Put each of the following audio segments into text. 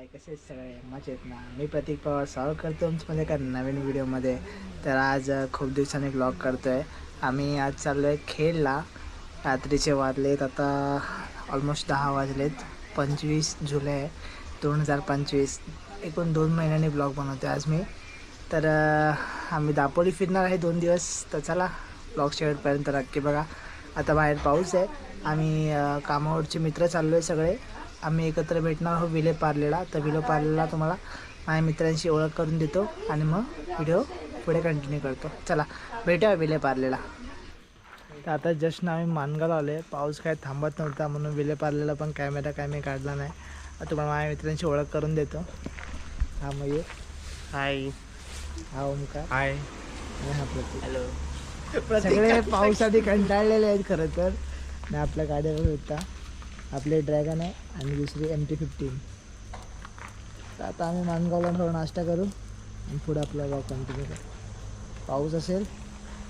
हाय कसे आहेत सगळे? मजेत ना? मी प्रतीक पवार स्वागत करतो तुमच्यामध्ये एका नवीन व्हिडिओमध्ये. तर आज खूप दिवसांनी ब्लॉग करतो आहे आम्ही आज चाललो आहे खेळला रात्रीचे वाजलेत आता ऑलमोस्ट दहा वाजलेत. पंचवीस जुलै दोन हजार पंचवीस. एकूण दोन महिन्यांनी ब्लॉग बनवतो आहे आज मी. तर आम्ही दापोली फिरणार आहे दोन दिवस. तर चला ब्लॉग शेवटपर्यंत नक्की बघा. आता बाहेर पाऊस आहे. आम्ही कामावरचे मित्र चाललो आहे सगळे. आम्ही एकत्र भेटणार आहोत विले पार्लेला. तर विले पार्लेला तुम्हाला माझ्या मित्रांशी ओळख करून देतो आणि मग व्हिडिओ पुढे कंटिन्यू करतो. चला भेटूया विले पार्लेला. तर आता जस्ट ना आम्ही मानगाव आलो पाऊस काय थांबत नव्हता म्हणून विले पार्लेला पण कॅमेरा काय मी काढला नाही. तुम्हाला माझ्या मित्रांशी ओळख करून देतो. हा मयूर. हाय हा ओमकार हाय हॅलो सगळे पावसासाठी कंटाळलेले आहेत खरं तर. आणि आपल्या गाडीवर होता आपले ड्रॅगन आहे आणि दुसरी एम टी फिफ्टीन तर आता आम्ही मानगावला थोडा नाश्ता करू आणि पुढे आपला वॉक कंटिन्यू करू. पाऊस असेल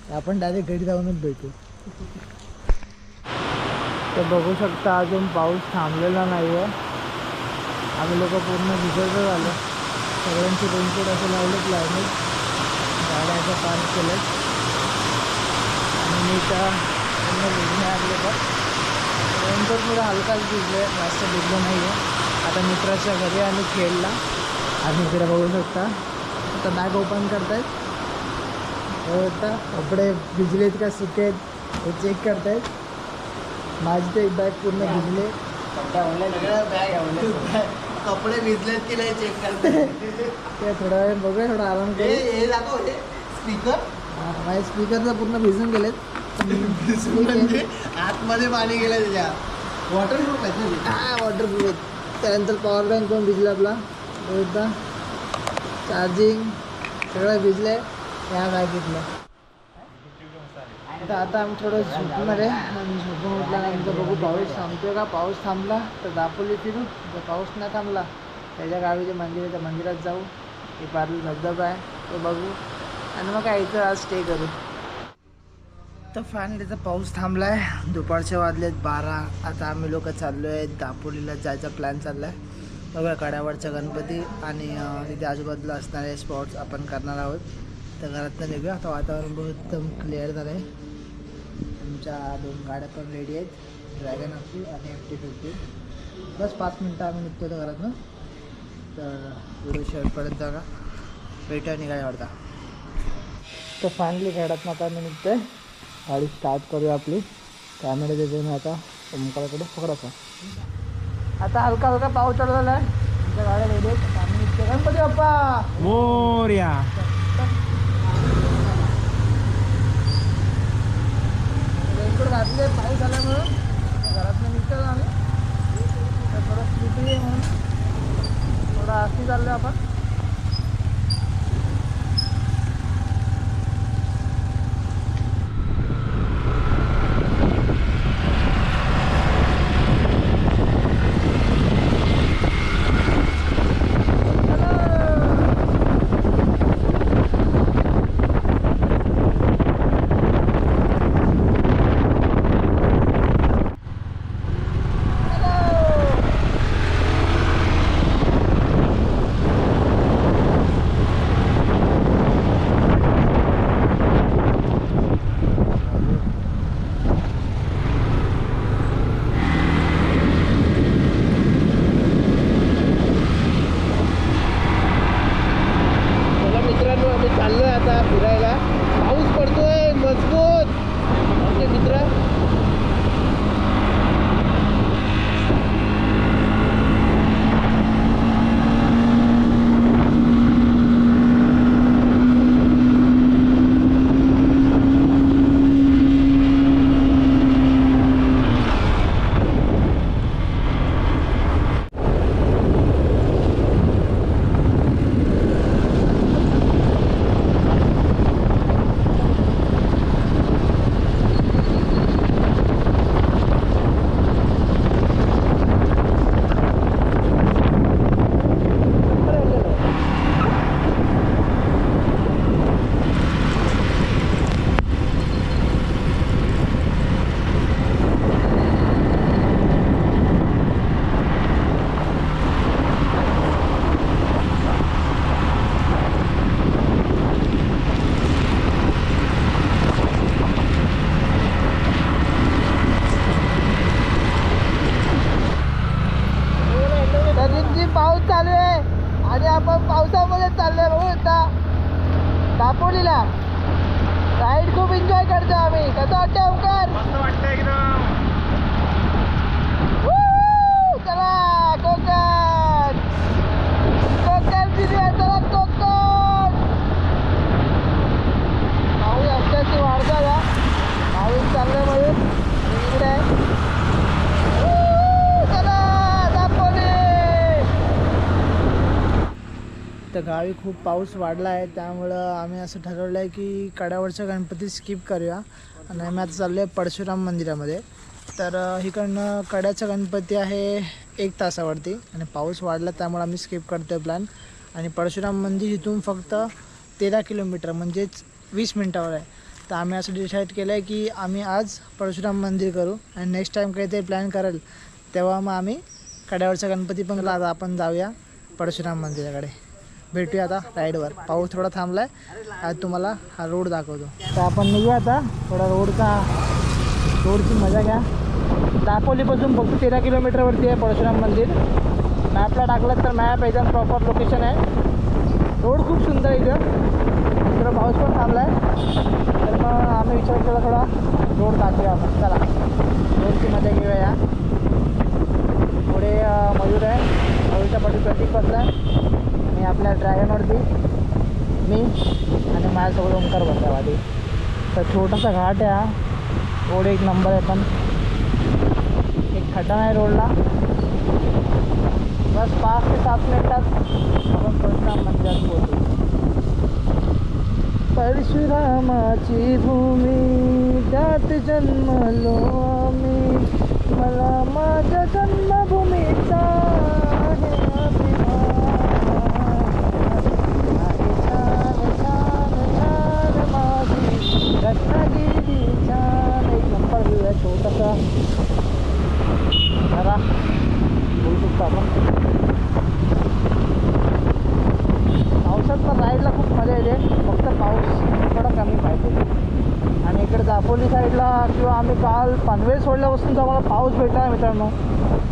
तर आपण डायरेक्ट घरी जाऊनच भेटू. तर बघू शकता अजून पाऊस थांबलेला नाही आहे आम्ही लोक पूर्ण भिजतच आलो. सगळ्यांची रेनकोट असं लावले क्लायमेट गाड्या असं पार्क केलं आणि मी त्या पूर्ण भिजणे आले रेनकोट थोडं हलकाच भिजले जास्त भिजलो नाही आहे आता मित्राच्या घरी आणि खेळला. आणि इकडे बघू शकता. आता बॅग ओपन करतायत. होता कपडे भिजलेत का सुके आहेत हे चेक करतायत. माझी एक बॅग पूर्ण भिजले. कपडे भिजलेत की नाही चेक करते ते थोडा वेळ बघूया थोडा आराम हे हे दाखव स्पीकर हा, माझे स्पीकरला पूर्ण भिजून गेलेत. आतमध्ये पाणी गेलं त्याच्या. वॉटरप्रूफ आहे हा वॉटरप्रूफ आहेत त्यानंतर पॉवर बँक पण भिजला आपला. एकदा चार्जिंग सगळं भिजलं आहे या बॅगेतलं आता आता आम्ही थोडं झोपणार आहे. आणि झोपून उठल्यानंतर बघू पाऊस थांबतोय का? पाऊस थांबला तर दापोली फिरू. जर पाऊस नाही थांबला त्याच्या गावी जे मंदिर आहे त्या मंदिरात जाऊ. ते पार्ली धबधबा आहे तो बघू. आणि मग काय इथं आज स्टे करू. तर फायनली पाऊस थांबला आहे दुपारचे वाजलेत बारा. आता आम्ही लोक चाललो आहे दापोलीला जायचा प्लॅन चालला आहे बघा कड्यावरचा गणपती आणि तिथे आजूबाजूला असणारे स्पॉट्स आपण करणार आहोत. तर घरातनं निघूया. आता वातावरण बहुत एकदम क्लिअर झालं आहे आमच्या दोन गाड्या पण रेडी आहेत. ड्रॅगन आपली आणि एफ टी फिफ्टी बस पाच मिनटं आम्ही निघतो तर घरातनं. तर व्हिडिओ शेवटपर्यंत बघा भेटा निघायला आवडता तर फायनली घरातनं आता आम्ही आहे गाडी स्टार्ट करूया आपली. कॅमेरा देतो मी आता ओमकाराकडे पकडायचा. आता हलका हलका पाऊस चढलेला आहे आमच्या गाड्या रेडी आहेत. आम्ही गणपती बाप्पा! मोर्या. गावी खूप पाऊस वाढला आहे त्यामुळं आम्ही असं ठरवलं आहे की कड्यावरचा गणपती स्किप करूया. आणि आम्ही आता चाललो आहे परशुराम मंदिरामध्ये. तर इकडनं कड्याचा गणपती आहे एक तासावरती. आणि पाऊस वाढला त्यामुळे आम्ही स्किप करतो आहे प्लॅन आणि परशुराम मंदिर इथून फक्त तेरा किलोमीटर म्हणजेच वीस मिनटावर आहे. तर आम्ही असं डिसाईड केलं आहे की आम्ही आज परशुराम मंदिर करू. आणि नेक्स्ट टाईम काहीतरी प्लॅन करेल तेव्हा मग आम्ही कड्यावरचा गणपती पण आता आपण जाऊया परशुराम मंदिराकडे. भेटूया आता राईडवर पाऊस थोडा थांबला आहे आज तुम्हाला हा रोड दाखवतो. तर आपण निघूया आता. थोडा रोडचा रोडची मजा घ्या. दापोलीपासून फक्त तेरा किलोमीटरवरती आहे परशुराम मंदिर. मॅपला टाकलं तर मॅप एकदम प्रॉपर लोकेशन आहे. रोड खूप सुंदर आहे इथं. इकडं पाऊस पण थांबला आहे तर मग आम्ही विचार केला थोडा. रोड दाखवूया आपण. चला. रोडची मजा घेऊया या. पुढे मयूर आहे. मयूरच्या पाठी प्रतीक बसला आहे आणि आपल्या ड्रॅगनवरती मी आणि माझ्यासोबत ओंकार बसला आधी तर छोटासा घाट आहे हा. रोड एक नंबर आहे पण. एक खटाण आहे रोडला. बस पाच ते सात मिनिटात आपण परशुराम मंदिरात पोहोचू. परशुरामाची भूमी त्यात जन्मलो आम्ही. मला माझ्या जन्मभूमी आहे अभिमान. आहे छान छान छान माझी रत्नागिरी छान एक नंबर व्ह्यू आहे छोटासा जरा बोलू शकतो आपण पावसात पण राईडला खूप मजा येते फक्त पाऊस थोडा कमी पाहिजे आणि इकडे दापोली साईडला किंवा आम्ही काल पनवेल सोडल्यापासून तर आम्हाला पाऊस भेटला आहे मित्रांनो.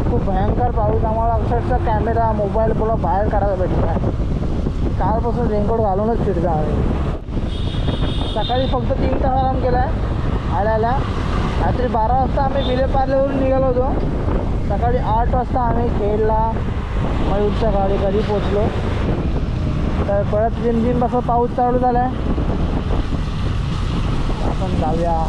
खूप भयंकर पाऊस. आम्हाला अक्षरशः कॅमेरा मोबाईल पुढं बाहेर काढायला भेटला आहे कालपासून रेनकोट घालूनच फिरतो आहे सकाळी फक्त तीन तास आराम केला. आहे आल्याला रात्री बारा वाजता आम्ही विलेपार्लेवरून निघालो होतो. सकाळी आठ वाजता आम्ही खेडला मयूरच्या गाडी घरी पोचलो तर परत रिमझिम बसा पाऊस चालू झाला आहे आपण जाऊया.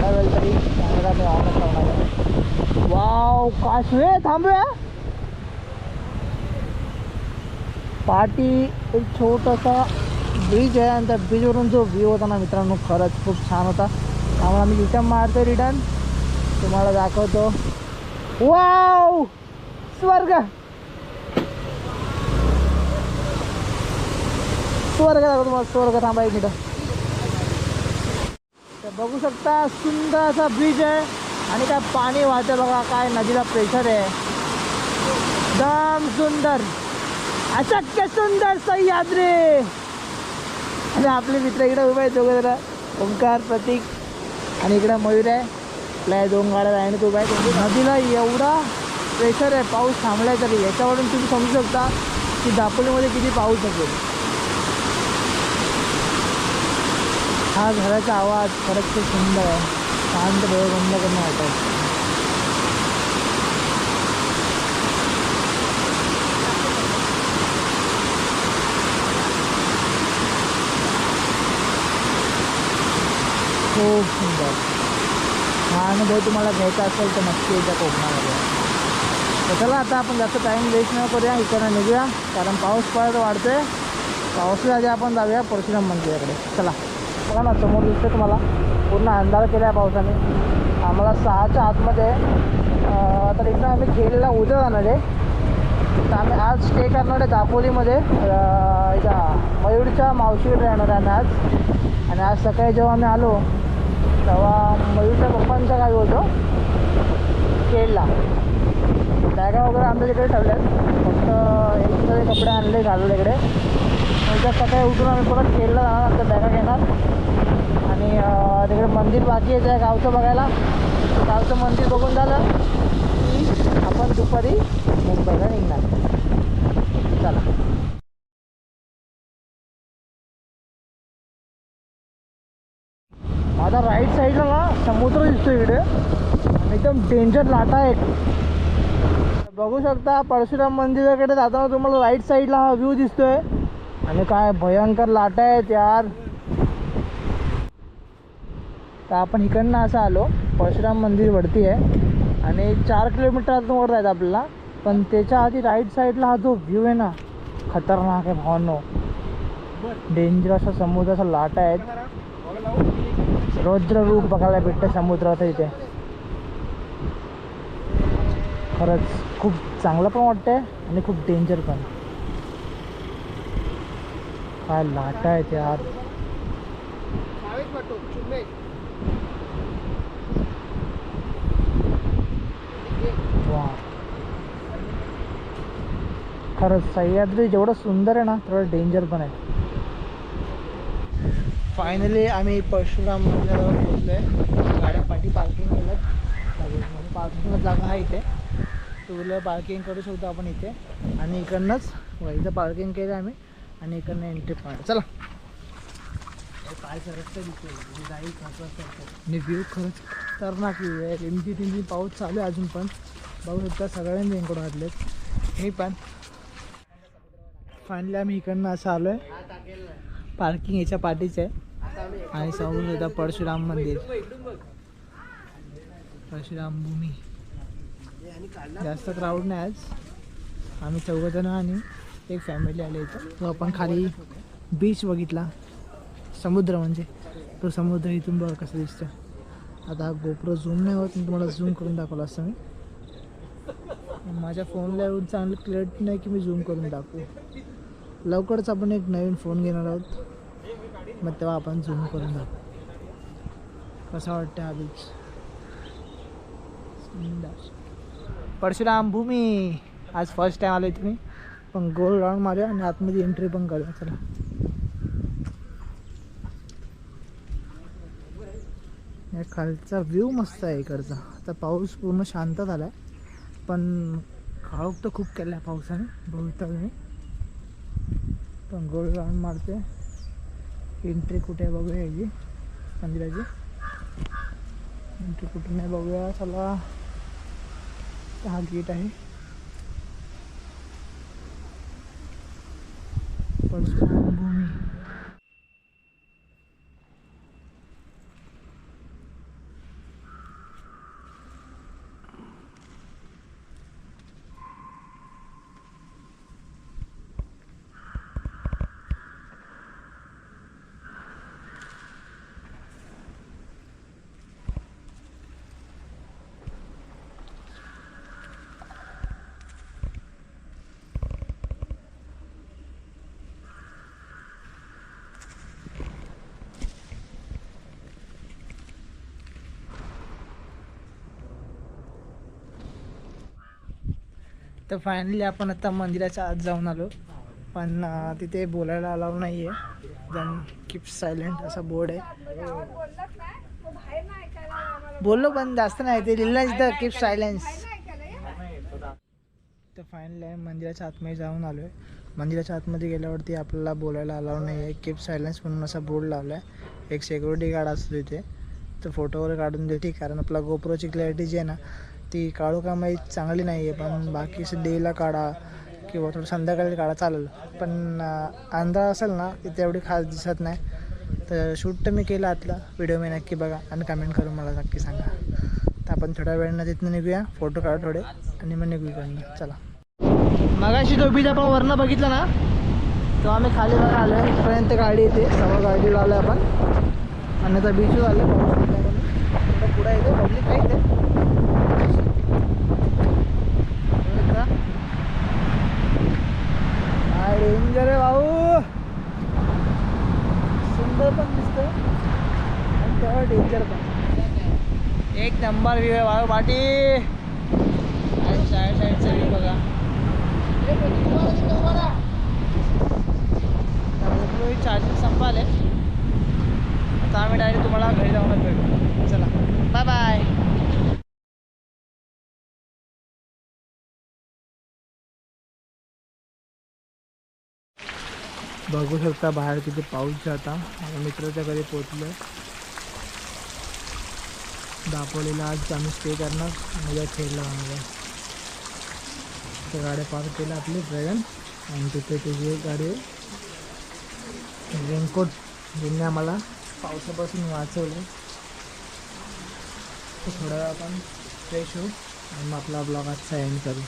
थोडा वेळ तरी कॅमेरा मी ऑनच लावणार आहे? वाव काशवे थांबूया पाठी एक छोटासा ब्रिज आहे आणि त्या ब्रिजवरून जो व्ह्यू होता ना मित्रांनो खरंच खूप छान होता. त्यामुळे आम्ही रिटर्न मारतो रिटर्न तुम्हाला दाखवतो. वाव! स्वर्ग! स्वर्ग दाखवतो तुम्हाला. स्वर्ग थांबा एक मिनिटं. बघू शकता सुंदर असा ब्रिज आहे. आणि काय पाणी वाहतं बघा काय नदीला प्रेशर आहे. एकदम सुंदर. अशक्य सुंदर सह्याद्री. आणि आपले मित्र इकडे उभे आहेत दोघं जरा. ओंकार प्रतीक आणि इकडे मयूर आहे. आपल्या दोन गाड्या लाईनीत उभ्या आहेत. म्हणजे नदीला एवढा प्रेशर आहे पाऊस थांबलाय तरी. याच्यावरून तुम्ही समजू शकता की दापोलीमध्ये किती पाऊस असेल. हा घराचा आवाज खरंच खूप सुंदर आहे. शांत डोळे बंद करणं वाटत. खूप सुंदर. हा अनुभव तुम्हाला घ्यायचा असेल तर नक्की येत्या कोकणामध्ये. तर चला आता आपण जास्त टाईम वेस्ट न करूया इकडनं निघूया. कारण पाऊस पडत वाढतोय. पावसाच्या आधी आपण जाऊया परशुराम मंदिराकडे. चला. बघा ना समोर दिसतं तुम्हाला. पूर्ण अंधार केला आहे पावसाने. आम्हाला सहाच्या आतमध्ये तर इथं आम्ही खेळला उद्या जाणार आहे. तर आम्ही आज स्टे करणार आहे दापोलीमध्ये. इथं मयूरच्या मावशीकडे राहणार आहे आम्ही आज. आणि आज सकाळी जेव्हा आम्ही आलो तेव्हा मयूरच्या पप्पांच्या गावी होतो? खेळला बॅगा वगैरे आमच्या तिकडे ठेवल्यात. फक्त एक कपडे आणले घालले इकडे. म्हणजे उद्या सकाळी उठून आम्ही परत खेळला जाणार नंतर बॅगा घेणार. आणि तिकडे मंदिर बाकी आहे त्या गावचं बघायला. गावचं मंदिर बघून झालं की आपण दुपारी मुंबईला निघणार. चला. आता राईट साईडला ना समुद्र दिसतो इकडे. एकदम डेंजर लाटा आहे बघू शकता परशुराम मंदिराकडे जाताना तुम्हाला राईट साईडला हा व्ह्यू दिसतोय. आणि काय भयंकर लाटा आहेत यार. तर आपण इकडनं असं आलो परशुराम मंदिर वरती आहे. आणि चार किलोमीटर वर जायचं आपल्याला. पण त्याच्या आधी राईट साईडला हा जो व्ह्यू आहे ना खतरनाक आहे भावनो. डेंजर असा समुद्राचा लाटा आहेत. रौद्र रूप बघायला भेटतं समुद्राचं इथे. खरंच खूप चांगलं पण वाटतंय आणि खूप डेंजर पण. काय लाटा आहेत यार. वा. खरंच सह्याद्री जेवढं सुंदर आहे ना तेवढं डेंजर पण आहे. फायनली आम्ही परशुराम मंदिरावर पोहोचलो आहे गाड्या पाठी पार्किंग केलं पार्किंगला जागा आहे इथे. टू व्हीलर पार्किंग करू शकतो आपण इथे. आणि इकडनंच व इथं पार्किंग केलं आम्ही. आणि इकडनं एंट्री पॉईंट चला. आणि व्ह्यू खरंच खतरनाक व्ह्यू आहे. रिमझी रिमझी पाऊस चालू आहे अजून पण. बघू शकता सगळ्यांनी रेनकोट घातलेत मी पण. फायनली आम्ही इकडनं असं आलो आहे पार्किंग याच्या पाठीच आहे. आणि समोर होता परशुराम मंदिर. परशुराम भूमी. जास्त क्राऊड नाही आज. आम्ही चौघजण आणि एक फॅमिली आले इथं. आपण खाली बीच बघितला. समुद्र म्हणजे. तो समुद्र इथून बघ कसं दिसतं आता गोप्रो झूम नाही होत तुम्हाला झूम करून दाखवला असं मी. माझ्या फोनला एवढं चांगलं क्लिअरिटी नाही की मी झूम करून दाखवू. लवकरच आपण एक नवीन फोन घेणार आहोत. मग तेव्हा आपण झूम करून दाखवू. कसा वाटतं हा बीच सुंदर. परशुराम भूमी. आज फर्स्ट टाईम आलो तुम्ही. पण गोल राऊंड मारूया आणि आतमध्ये एंट्री पण करूया चला. या खालचा व्ह्यू मस्त आहे इकडचा. आता पाऊस पूर्ण शांत झाला आहे पण काळोख तर खूप केला आहे पावसाने बघता मी. पण गोल राऊंड मारते एंट्री कुठे आहे बघूया याची मंदिराची एंट्री कुठे नाही बघूया चला. हा गेट आहे. परशुराम भूमी तर फायनली आपण आता मंदिराच्या आत जाऊन आलो. पण तिथे बोलायला अलाव नाही आहे जण कीप सायलेंट असा बोर्ड आहे. बोललो पण जास्त नाही. ते लिहिलं तिथं कीप सायलेन्स तर फायनली मंदिराच्या आतमध्ये जाऊन आलो आहे मंदिराच्या आतमध्ये गेल्यावरती आपल्याला बोलायला अलाव नाही आहे कीप सायलेन्स म्हणून असा बोर्ड लावला आहे एक सिक्युरिटी गार्ड असतो तिथे. तर फोटो वगैरे काढून देते कारण आपला गोप्रोची क्लॅरिटी जी आहे ना ती काढू का माहीत चांगली नाही आहे पण बाकी असं डेला काढा किंवा थोडं संध्याकाळी काढा चालेल. पण आंधळा असेल ना तिथे एवढी खास दिसत नाही. तर शूट तर मी केलं आतला. व्हिडिओ मी नक्की बघा आणि कमेंट करून मला नक्की सांगा. तर आपण थोड्या वेळानं तिथनं निघूया. फोटो काढा थोडे आणि मग निघू इकडनं. चला. मगाशी तो बीज आपण वरनं बघितला ना तो आम्ही खाली बघा आलो. आहे इथपर्यंत गाडी येते. समोर गाडी आलो आपण. आणि आता बीचवर आलो पुढे येते पब्लिक आहे येते बघितलं? काय डेंजर आहे भाऊ. सुंदर पण दिसतं आणि तेव्हा डेंजर पण. एक नंबर व्ह्यू आहे भाऊ पाटी. आणि साईड साईडचा व्ह्यू बघा. चार्जिंग संपाले आता आम्ही डायरेक्ट तुम्हाला घरी जाऊनच भेटू. बघू शकता बाहेर किती पाऊस जाता माझ्या मित्राच्या घरी पोचलो दापोलीला आज आम्ही स्टे करणार. मजा खेळला आम्हाला त्या गाड्या पार्क केल्या आपली ट्रेन आणि तिथे तुझी गाडी रेनकोट जिने आम्हाला. पावसापासून वाचवलं थोडा वेळ आपण फ्रेश होऊ. आणि मग आपला ब्लॉग आजचा एंड करू.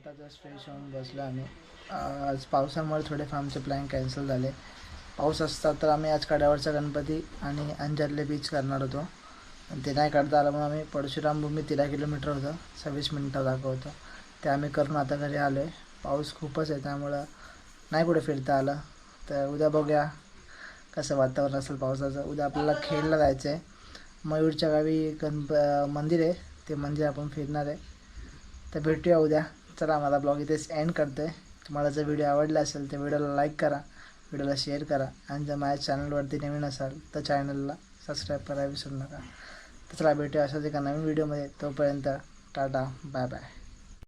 आता जस्ट फ्रेश होऊन बसलो आम्ही. आज पावसामुळे थोडेफार आमचे प्लॅन कॅन्सल झाले. पाऊस असता तर आम्ही आज कड्यावरचा गणपती आणि अंजरले बीच करणार होतो. ते नाही करता आलं म्हणून आम्ही परशुराम भूमी तेरा किलोमीटर होतं सव्वीस मिनटं दाखवतो. ते आम्ही करून आता घरी आलो आहे पाऊस खूपच आहे त्यामुळं नाही कुठे फिरता आलं. तर उद्या बघूया कसं वातावरण असेल पावसाचं. उद्या आपल्याला खेळला जायचं आहे मयूरच्या गावी गणप मंदिर आहे. ते मंदिर आपण फिरणार आहे. तर भेटूया उद्या. चला माझा ब्लॉग इथेच एंड करतो. आहे तुम्हाला जर व्हिडिओ आवडला असेल तर व्हिडिओला लाईक करा. व्हिडिओला शेअर करा. आणि जर माझ्या चॅनलवरती नवीन असाल तर चॅनलला सबस्क्राईब करायला विसरू नका. तर चला भेटूया अशाच एका नवीन व्हिडिओमध्ये तोपर्यंत टाटा बाय बाय